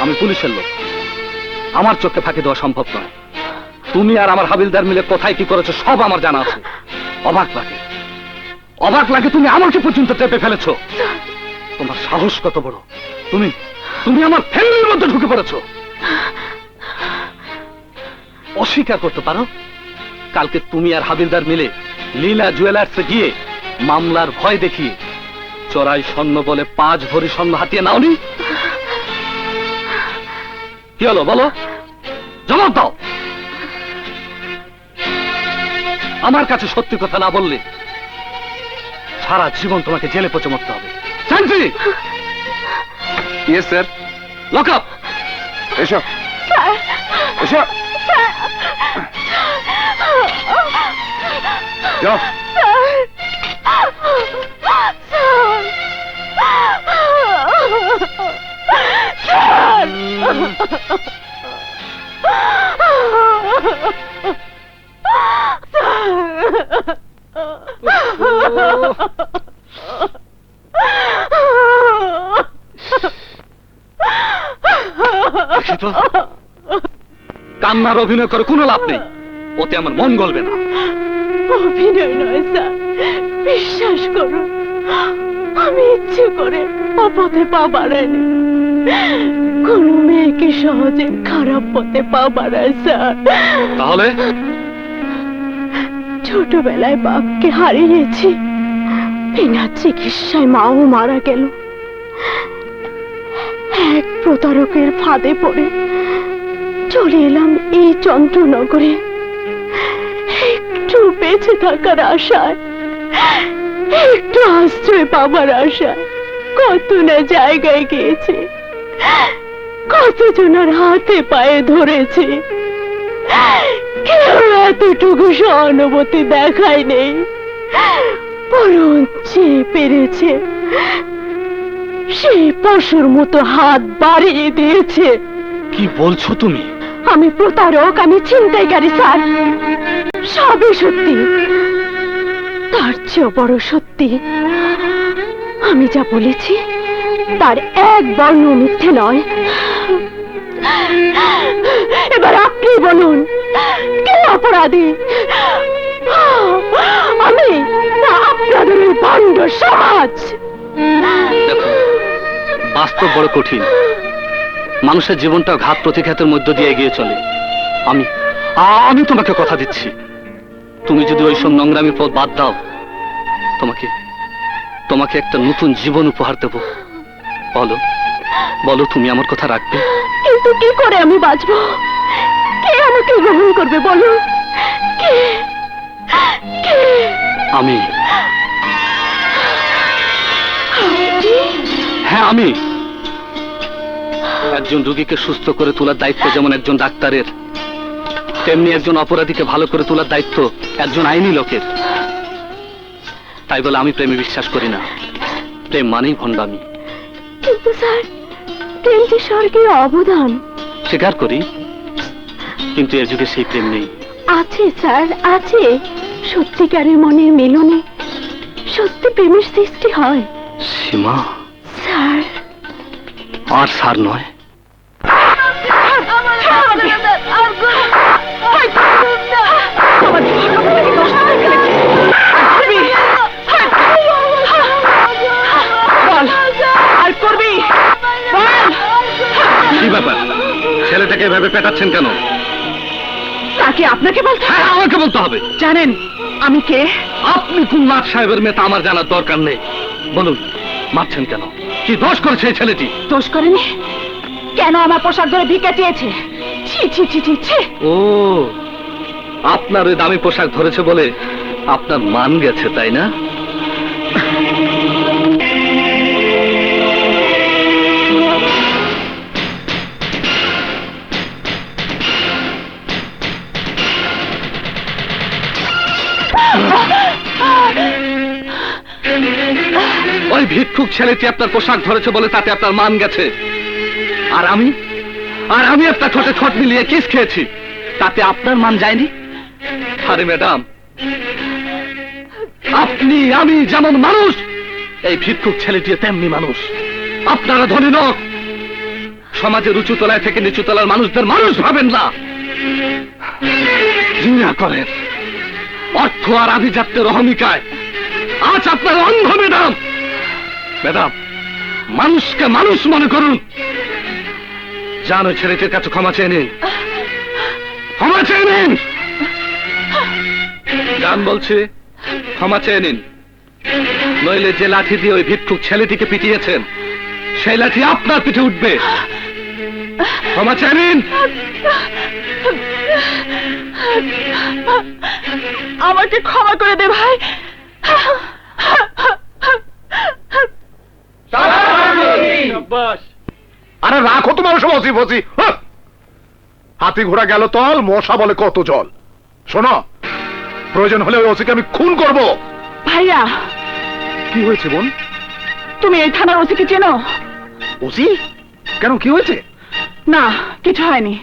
আমি পুলিশের লোক। আমার চোখে ফাঁকি দেওয়া সম্ভব নয়। তুমি আর আমার হাবিলদার মিলে কোথায় কি করেছ সব আমার জানা আছে। অবাক লাগে। অবাক লাগে তুমি আমাকে পর্যন্ত টেপে ফেলেছো। তোমার সাহস কত বড়। তুমি তুমি আমার ফ্যামিলির মধ্যে ঢুকে পড়েছো। অস্বীকার করতে পারো? কালকে তুমি আর হাবিলদার মিলে লীলা জুয়েলার্সে গিয়ে মামলার ভয় দেখিয়ে চড়াই স্বর্ণ বলে পাঁচ ভরি স্বর্ণ হাতিয়ে নাওনি? কি হলো বলো? জবাব দাও। আমার কাছে সত্যি কথা না বললে সারা জীবন তোমাকে জেলে পচে মরতে হবে। শান্তি ইয়েস স্যার লক আপ এসো এসো যাও কান্নার অভিনয় করে কোনো লাভ নেই। ওতে আমার মন গলবে না। অভিনয় নয়, স্যার। বিশ্বাস করুন, আমি ইচ্ছে করে অপথে পা বাড়াইনি। কোন মেয়েকে সহজে খারাপ পথে পা বাড়ায় স্যার। তাহলে? ছোটবেলায় বাপকে হারিয়েছি। বিনা চিকিৎসায় মাও মারা গেল। এক প্রতারকের ফাঁদে পড়ে চলে এলাম এই চন্দ্রনগরে। একটু বেঁচে থাকার আশায় একটু আশ্রয় পাবার আশায় কত না জায়গায় গিয়েছে। কতজনের হাতে পায়ে ধরেছে। কেউ এতটুকু সহানুভূতি দেখায় নেই। বরং যে পেরেছে। সেই পশুর মতো হাত বাড়িয়ে দিয়েছে। কি বলছো তুমি? আমি প্রতারক আমি ছিনতাইকারী স্যার। সবই সত্যি। তার চেয়েও বড় সত্যি। আমি যা বলেছি তার এক বর্ণ মিথ্যে নয়। এবার আপনি বলুন, কে অপরাধী? আমি না আপনাদের ভণ্ড সমাজ। বাস্তব বড় কঠিন। মানুষের জীবনটা ঘাত প্রতিঘাতের মধ্য দিয়ে এগিয়ে চলে। আমি আমি তোমাকে কথা দিচ্ছি। তুমি যদি ওই সব নোংরামি পথ বাদ দাও, তোমাকে তোমাকে একটা নতুন জীবন উপহার দেব। বলো বলো তুমি আমার কথা রাখবে? কিন্তু কি করে আমি বাঁচবো? কে আমাকে গ্রহণ করবে বলো? কে? কে? আমি। হ্যাঁ আমি। একজন রোগীকে সুস্থ করে তোলার দায়িত্ব যেমন একজন ডাক্তারের তেমনি একজন অপরাধীকে ভালো করে তোলার দায়িত্ব একজন আইনি লোকের। তাই বলে আমি প্রেমে বিশ্বাস করি না। প্রেম মানেই ভণ্ডামি। কিন্তু স্যার প্রেম যে স্বর্গের অবদান। স্বীকার করি কিন্তু এর যুগে সেই প্রেম নেই। আছে স্যার আছে। সত্যিকারের মনের মিলনে সত্যি প্রেমের সৃষ্টি হয়। সীমা স্যার। আর সার নয়। এভাবে পেটাচ্ছেন কেন? তাকে আপনাকে বলতে হ্যাঁ আমাকে বলতে হবে। জানেন আমি কে? আপনি কুল্লাট সাহেবের মেয়ে তা আমার জানার দরকার নেই। বলুন মারছেন কেন? কি দোষ করেছে এই ছেলেটি? দোষ করেনি? কেন আমার পোশাক ধরে ভিক্ষা চেয়েছে? ছি ছি ছি ছি ছি। ও আপনার ওই দামি পোশাক ধরেছে বলে আপনার মান গেছে তাই না? ওই ভিক্ষুক ছেলেটি আপনার পোশাক ধরেছে বলে তাতে আপনার মান গেছে। আর আমি? আর আমি আপনার ঠোঁটে ঠোঁট মিলিয়ে কিস খেয়েছি। তাতে আপনার মান যায়নি? আরে ম্যাডাম, আপনি, আমি যেমন মানুষ, এই ভিক্ষুক ছেলেটি তেমনি মানুষ। আপনারা ধনী লোক। সমাজের উঁচু তলায় থেকে নিচু তলার মানুষদের মানুষ ভাবেন না। করেন। অর্থ আর আভিজাত্যের অহমিকায় আজ আপনার অন্ধ ম্যাডাম ম্যাডাম মানুষকে মানুষ মনে করুন। জানো ছেলেটির কাছে ক্ষমা চেয়ে নিন। ক্ষমা চেয়ে নিন! গান বলছে, ক্ষমা চেয়ে নিন। নইলে যে লাঠি দিয়ে ওই ভিক্ষুক ছেলেটিকে পিটিয়েছেন, সেই লাঠি আপনার পিঠে উঠবে। ক্ষমা চেয়ে নিন! আমাকে ক্ষমা করে দে ভাই। আরে রাখো তোমার সব অসি। ফসি হাতি ঘোড়া গেল তল মশা বলে কত জল। শোনো প্রয়োজন হলে ওই ওসিকে আমি খুন করব। ভাইয়া কি হয়েছে বোন? তুমি এই থানার ওসিকে চেনো? ওসি কেন কি হয়েছে? না কিছু হয়নি।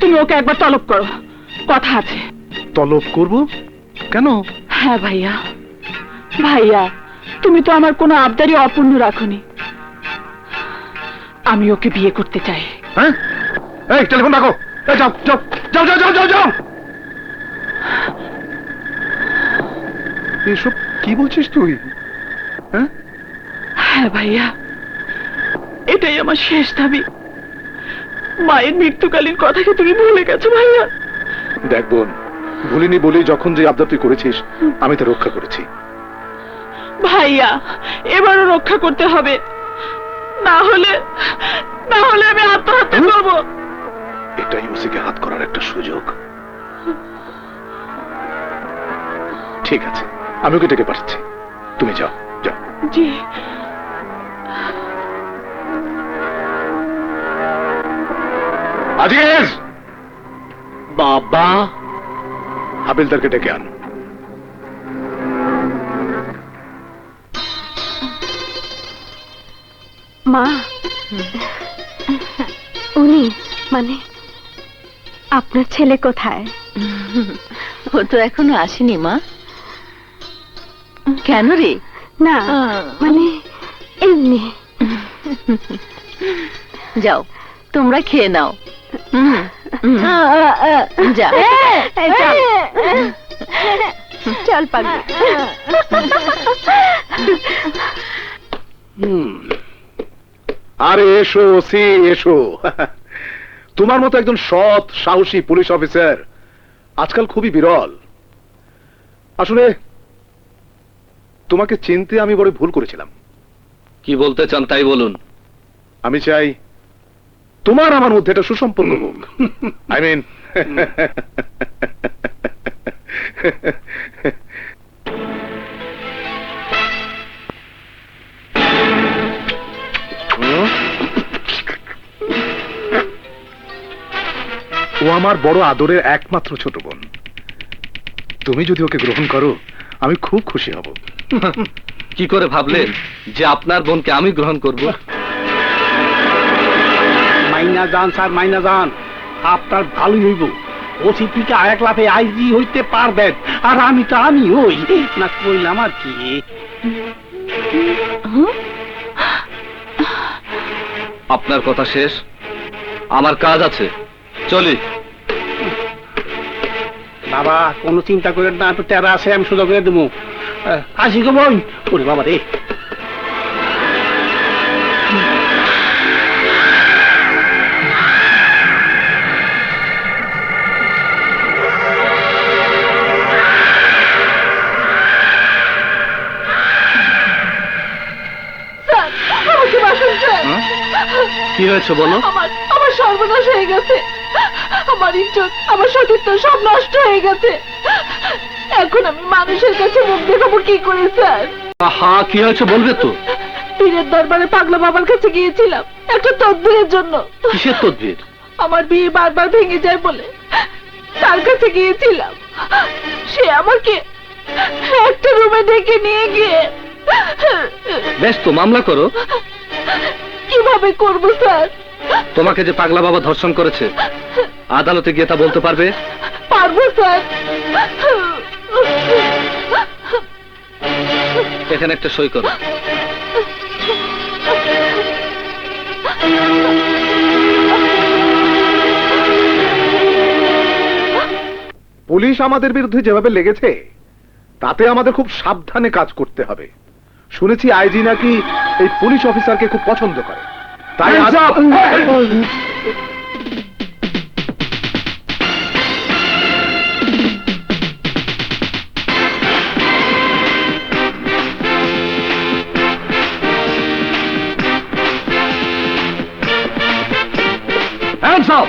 তুমি ওকে একবার তলব করো। কথা আছে। তলব করব? কেন? হ্যাঁ ভাইয়া। ভাইয়া তুমি তো আমার কোনো আবদারি অপূর্ণ রাখনি। আমি ওকে বিয়ে করতে চাই। হ্যাঁ? এই টেলিফোন রাখো। এই যাও যাও যাও যাও যাও যাও যাও। এসব কি বলছিস তুই? হ্যাঁ? হ্যাঁ ভাইয়া। এটাই আমার শেষ দাবি। মায়ের মৃত্যুকালীন কথাকে তুমি ভুলে গেছো ভাইয়া। দেখ বোন ভুলিনি বলি যখন যে আবদার তুই করেছিস আমি তা রক্ষা করেছি। ভাইয়া এবারও রক্ষা করতে হবে। না হলে না হলে আমি আত্মহত্যা করব। এটাই ওসিকে হাত করার একটা সুযোগ। ঠিক আছে আমি ওকে ডেকে পাঠাচ্ছি। তুমি যাও যাও। জি। আজিজ! বাবা! হাবিলদারকে ডেকে আন। মা। উনি মানে আপনার ছেলে কোথায়? ও তো এখনও আসেনি মা। কেন রে? না মানে এমনি। যাও তোমরা খেয়ে নাও। যা। চল পাগলি আরে এসো ওসি এসো। তোমার মতো একজন সৎ সাহসী পুলিশ অফিসার আজকাল খুবই বিরল। আসলে তোমাকে চিনতে আমি বড় ভুল করেছিলাম। কি বলতে চান তাই বলুন। আমি চাই তোমার আমার মধ্যে একটা সুসম্পর্ক হোক। আই মিন ও আমার বড় আদরের একমাত্র ছোট বোন। তুমি যদি ওকে গ্রহণ করো আমি খুব খুশি হব। কি করে ভাবলেন যে আপনার বোনকে আমি গ্রহণ করব? মাইনা যান স্যার মাইনা যান আপনার ভালোই হইব। আরেক লাফে আইজি হইতে পারবেন। আর আমি তো আমি হই। না কইলাম আর কি? আপনার কথা শেষ। আমার কাজ আছে। চলি। বাবা কোনো চিন্তা করেন না তো তেরা আছে আমি সোজা করে দেবো। আসি গো বোন। ওরে বাবা রে। কি হয়েছে বলো? আমার আমার সর্বনাশ হয়ে গেছে। আমার ইজ্জত আমার সতীত্ব সব নষ্ট হয়ে গেছে। এখন আমি মানুষের কাছে মুখ দেখাবো কি করে স্যার? হা কি হয়েছে বলবে তো? পীরের দরবারে পাগলা বাবার কাছে গিয়েছিলাম একটা তদ্বিরের জন্য। কিসের তদবির? আমার বিয়ে বারবার ভেঙে যায় বলে তার কাছে গিয়েছিলাম। সে আমাকে একটা রুমে ডেকে নিয়ে গিয়ে বেশ তো মামলা করো। কীভাবে করব স্যার? তোমাকে যে পাগলা বাবা ধর্ষণ করেছে আদালতে গিয়ে তা বলতে পারবে? স্যার। এখানে একটা সই করো। পুলিশ আমাদের বিরুদ্ধে যেভাবে লেগেছে তাতে আমাদের খুব সাবধানে কাজ করতে হবে। শুনেছি আইজি নাকি এই পুলিশ অফিসারকে খুব পছন্দ করে। তাই আজ Hands up!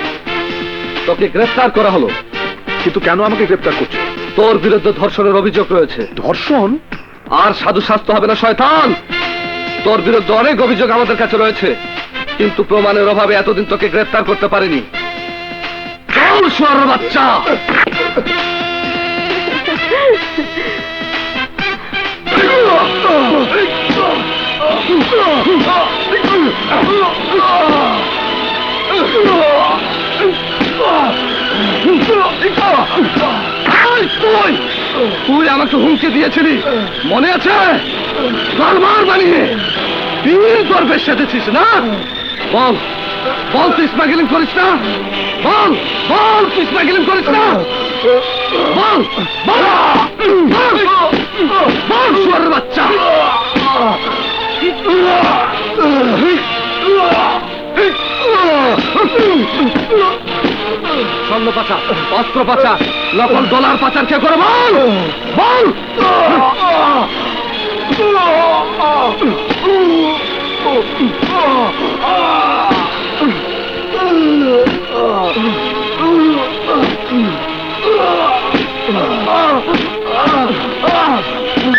তোকে গ্রেফতার করা হলো। কিন্তু কেন আমাকে গ্রেপ্তার করছে? তোর বিরুদ্ধে ধর্ষণের অভিযোগ রয়েছে। ধর্ষণ? আর সাধু স্বাস্থ্য হবে না, শয়তান। তোর বিরুদ্ধে অনেক অভিযোগ আমাদের কাছে রয়েছে, কিন্তু প্রমাণের অভাবে এতদিন তোকে গ্রেফতার করতে পারিনি। বাচ্চা এই তুই তুই আমাকে হুমকি দিয়েছিলি। মনে আছে? বারবার বানিয়ে। তিন গর্বের সেজেছিস, না? বল। বল, তুই স্মাগলিং করিস না? বল বল, তুই স্মাগলিং করিস না? বল বল বল বল, শুয়ারের বাচ্চা। স্বর্ণ পাচার অস্ত্র পাচার নকল ডলার পাচার কে করে বল? বল!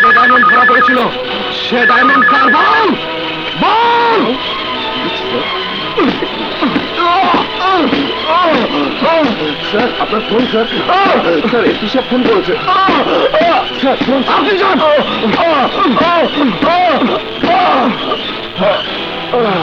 যে ডায়মন্ড ধরা পড়েছিল, সে ডায়মন্ড কার? বল! বল! স্যার আপনার ফোন স্যার। স্যার এসি সাহেব ফোন করেছে? স্যার ফোন আপনি যান। হ্যাঁ।